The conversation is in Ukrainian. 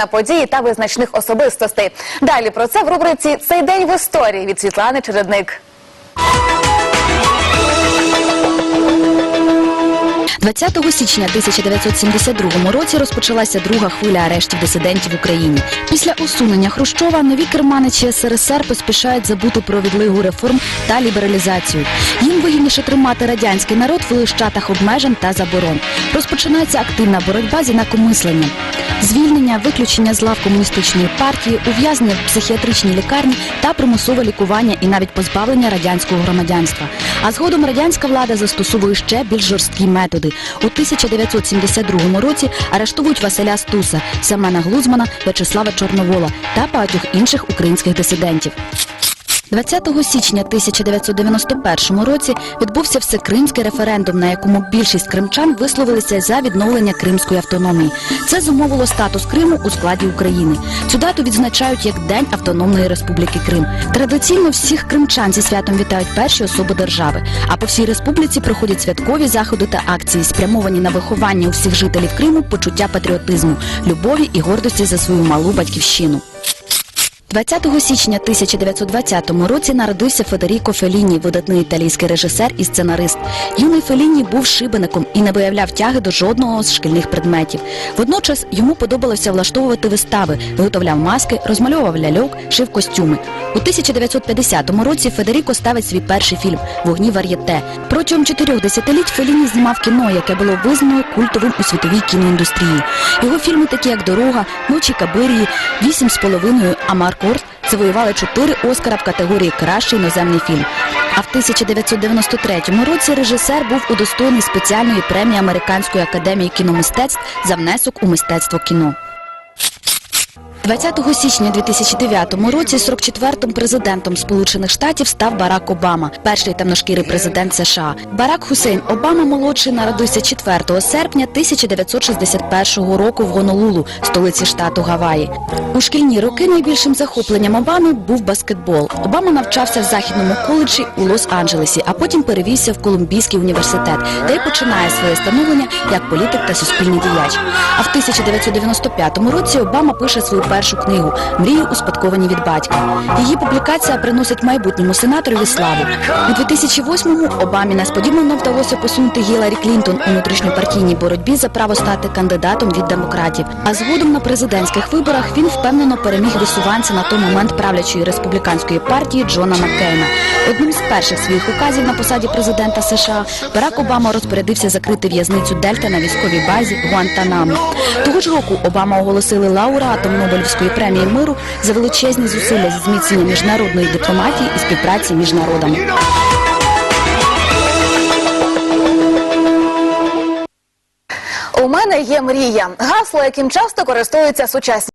на події та визначних особистостей. Далі про це в рубриці Цей день в історії від Світлани Чередник. 20 січня 1972 році розпочалася друга хвиля арештів дисидентів в Україні. Після усунення Хрущова нові керманичі СРСР поспішають забути про відлигу реформ та лібералізацію. Їм вигідніше тримати радянський народ в лищатах обмежень та заборон. Розпочинається активна боротьба з інакомисленням. Звільнення, виключення з лав комуністичної партії, ув'язнення в психіатричній лікарні та примусове лікування і навіть позбавлення радянського громадянства. А згодом радянська влада застосовує ще більш жорсткі методи. У 1972 році арештовують Василя Стуса, Семена Глузмана, В'ячеслава Чорновола та багатьох інших українських дисидентів. 20 січня 1991 році відбувся всекримський референдум, на якому більшість кримчан висловилися за відновлення кримської автономії. Це зумовило статус Криму у складі України. Цю дату відзначають як День Автономної Республіки Крим. Традиційно всіх кримчан зі святом вітають перші особи держави. А по всій республіці проходять святкові заходи та акції, спрямовані на виховання у всіх жителів Криму почуття патріотизму, любові і гордості за свою малу батьківщину. 20 січня 1920 році народився Федеріко Феліні, видатний італійський режисер і сценарист. Юний Феліні був шибеником і не виявляв тяги до жодного з шкільних предметів. Водночас йому подобалося влаштовувати вистави, виготовляв маски, розмальовував ляльок, шив костюми. У 1950 році Федеріко ставить свій перший фільм Вогні вар'єте. Протягом чотирьох десятиліть Феліні знімав кіно, яке було визнано культовим у світовій кіноіндустрії. Його фільми, такі як Дорога, Ночі Кабирії, Вісім з половиною, Амаркорд, завоювали чотири Оскара в категорії Кращий іноземний фільм. А в 1993 році режисер був удостоєний спеціальної премії Американської академії кіномистецтв за внесок у мистецтво кіно. 20 січня 2009 році 44-м президентом Сполучених Штатів став Барак Обама, перший темношкірий президент США. Барак Хусейн Обама молодший народився 4 серпня 1961 року в Гонолулу, столиці штату Гаваї. У шкільні роки найбільшим захопленням Обами був баскетбол. Обама навчався в західному коледжі у Лос-Анджелесі, а потім перевівся в Колумбійський університет, де й починає своє становлення як політик та суспільний діяч. А в 1995 році Обама пише свою першу книгу Мрії успадковані від батька. Її публікація приносить майбутньому сенаторові славу. У 2008-му Обамі несподівано вдалося посунути Гіларі Клінтон у внутрішньопартійній боротьбі за право стати кандидатом від демократів. А згодом на президентських виборах він впевнено переміг висуванця на той момент правлячої республіканської партії Джона Маккейна. Одним з перших своїх указів на посаді президента США Барак Обама розпорядився закрити в'язницю Дельта на військовій базі Гуантанамо. Того ж року Обама оголосили лауреатом Нобелівської премії миру за величезні зусилля з зміцнення міжнародної дипломатії і співпраці між народами. У мене є мрія. Гасло, яким часто користуються сучасні